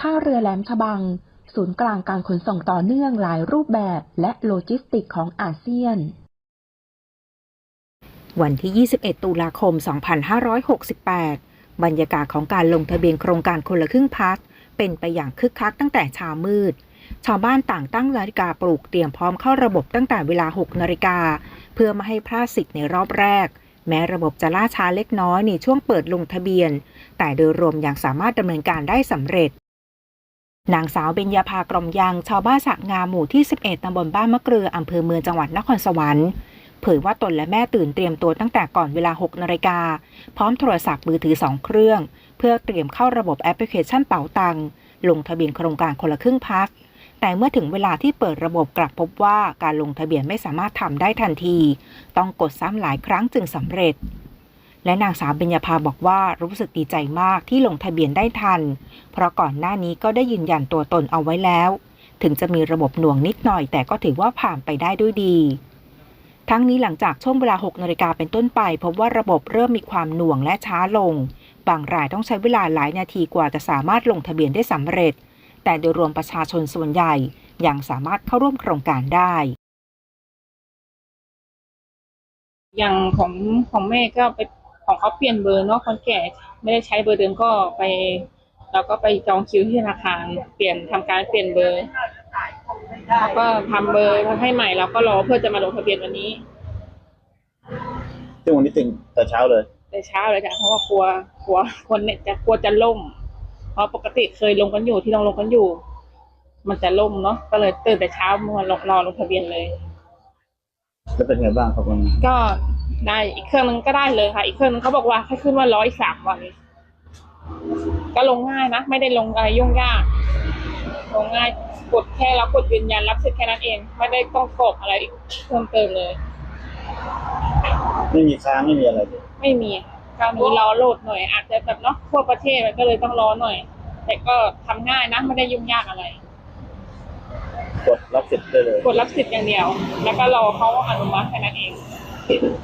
ท่าเรือแหลมฉบัง ศูนย์กลางการขนส่งต่อเนื่องหลายรูปแบบและโลจิสติกของอาเซียน วันที่ 21 ตุลาคม 2568 บรรยากาศของการลงทะเบียนโครงการคนละครึ่งพัก เป็นไปอย่างคึกคักตั้งแต่เช้ามืด ชาวบ้านต่างตั้งนาฬิกาปลุกเตรียมพร้อมเข้าระบบตั้งแต่เวลา 6 นาฬิกา เพื่อไม่ให้พลาดสิทธิ์ในรอบแรกแม้ระบบจะล่าช้าเล็กน้อยในช่วงเปิดลงทะเบียน แต่โดยรวมยังสามารถดำเนินการได้สำเร็จ นางสาวเบญญาภากรมยังชาวบ้านสระงามหมู่ที่ 11 ตำบลบ้านมะเกลือ อำเภอเมืองจังหวัดนครสวรรค์ เผยว่าตนและแม่ตื่นเตรียมตัวตั้งแต่ก่อนเวลา 6 นาฬิกา พร้อมโทรศัพท์มือถือ 2 เครื่อง เพื่อเตรียมเข้าระบบแอปพลิเคชันเป๋าตัง ลงทะเบียนโครงการคนละครึ่งพัก แต่เมื่อถึงเวลาที่เปิดระบบกลับพบว่าการลงทะเบียนไม่สามารถทำได้ทันที ต้องกดซ้ำหลายครั้งจึงสำเร็จ และนางสาวเบญญาภาบอกว่ารู้สึกดีใจมากที่ลงทะเบียนได้ทัน เพราะก่อนหน้านี้ก็ได้ยืนยันตัวตนเอาไว้แล้ว ถึงจะมีระบบหน่วงนิดหน่อย แต่ก็ถือว่าผ่านไปได้ด้วยดี ทั้งนี้หลังจากช่วงเวลา 6นาฬิกาเป็นต้นไป พบว่าระบบเริ่มมีความหน่วงและช้าลง บางรายต้องใช้เวลาหลายนาทีกว่าจะสามารถลงทะเบียนได้สำเร็จ แต่โดยรวมประชาชนส่วนใหญ่ยังสามารถเข้าร่วมโครงการได้อย่างของของแม่ก็ไป ของเขาเปลี่ยนเบอร์เนาะคนแก่ไม่ได้ใช้เบอร์เดิมก็ไปเราก็ไปจองคิวที่ธนาคารเปลี่ยนทำการเปลี่ยนเบอร์แล้วก็ทำเบอร์ให้ใหม่แล้วก็รอเพื่อจะมาลงทะเบียนวันนี้ซึ่งวันนี้ตื่นแต่เช้าเลย แต่เช้าเลยจ้ะเพราะว่ากลัวกลัวคนเนี่ยจะกลัวจะล่ม เพราะปกติเคยลงกันอยู่ที่ลงลงกันอยู่ มันจะล่มเนาะก็เลยตื่นแต่เช้าเมื่อรอรอลงทะเบียนเลยแล้วเป็นไงบ้างครับมันก็ ได้อีกเครื่องนึงก็ได้เลยค่ะ อีกเครื่องนึงเขาบอกว่าให้ขึ้นว่าร้อยสามวัน ก็ลงง่ายนะ ไม่ได้ลงอะไรยุ่งยาก ลงง่ายกดแค่เรากดยืนยันรับสิทธิ์แค่นั้นเอง ไม่ได้ต้องกรอกอะไรอีกเพิ่มเติมเลย ไม่มีค้างไม่มีอะไรเลยไม่มีคราวนี้รอโหลดหน่อย อาจจะแบบเนาะทั่วประเทศมันก็เลยต้องรอหน่อย แต่ก็ทำง่ายนะไม่ได้ยุ่งยากอะไร กดรับสิทธิ์ได้เลย กดรับสิทธิ์อย่างเดียว แล้วก็รอเขาอนุมัติแค่นั้นเอง Okay.